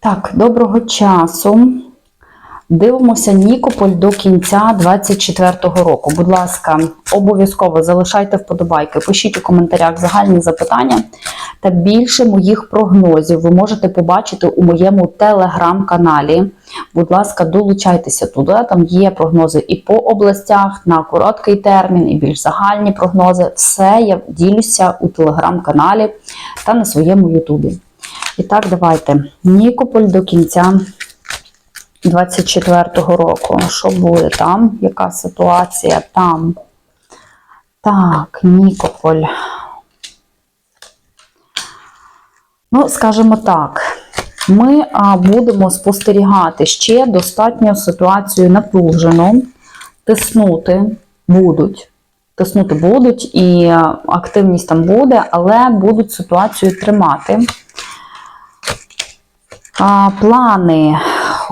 Так, доброго часу. Дивимося Нікополь до кінця 24-го року. Будь ласка, обов'язково залишайте вподобайки, пишіть у коментарях загальні запитання та більше моїх прогнозів ви можете побачити у моєму телеграм-каналі. Будь ласка, долучайтеся туди. Там є прогнози і по областях на короткий термін, і більш загальні прогнози. Все я ділюся у телеграм-каналі та на своєму ютубі. І так, давайте. Нікополь до кінця 24-го року. Що буде там? Яка ситуація там? Так, Нікополь. Ну, скажімо так, ми будемо спостерігати ще достатньо ситуацію напружену, тиснути будуть. Тиснути будуть, і активність там буде, але будуть ситуацію тримати. Плани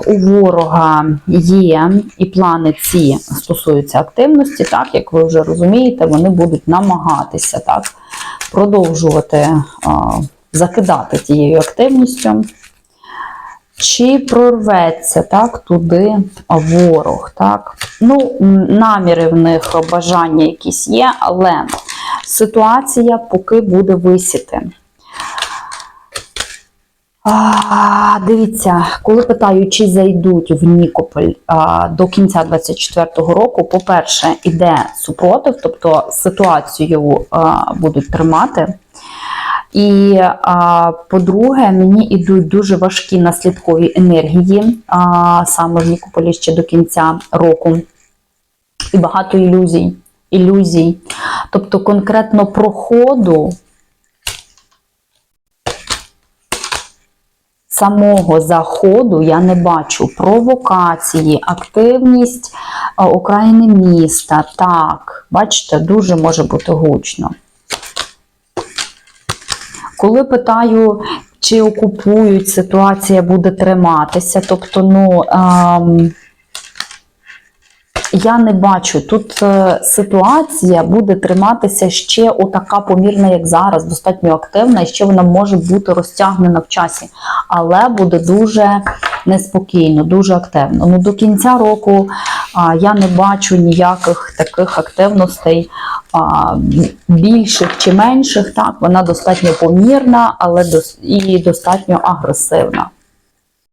у ворога є, і плани ці стосуються активності, так як ви вже розумієте, вони будуть намагатися так продовжувати а, закидати тією активністю. Чи прорветься так туди ворог? Так? Ну, наміри в них, бажання якісь є, але ситуація поки буде висіти. А, дивіться, коли питаю, чи зайдуть в Нікополь а, до кінця 24-го року, по-перше, іде супротив, тобто ситуацію а, будуть тримати. І по-друге, мені йдуть дуже важкі наслідкові енергії а, саме в Нікополі ще до кінця року. І багато ілюзій. ілюзій. Тобто, конкретно проходу самого заходу я не бачу провокації, активність а, окраїни міста. Так, бачите, дуже може бути гучно. Коли питаю, чи окупують, ситуація буде триматися, тобто, ну. Ем, я не бачу. Тут е, ситуація буде триматися ще отака помірна, як зараз, достатньо активна, і ще вона може бути розтягнена в часі, але буде дуже неспокійно, дуже активно. Ну, До кінця року а, я не бачу ніяких таких активностей, а, більших чи менших. Так, вона достатньо помірна, але дос, і достатньо агресивна.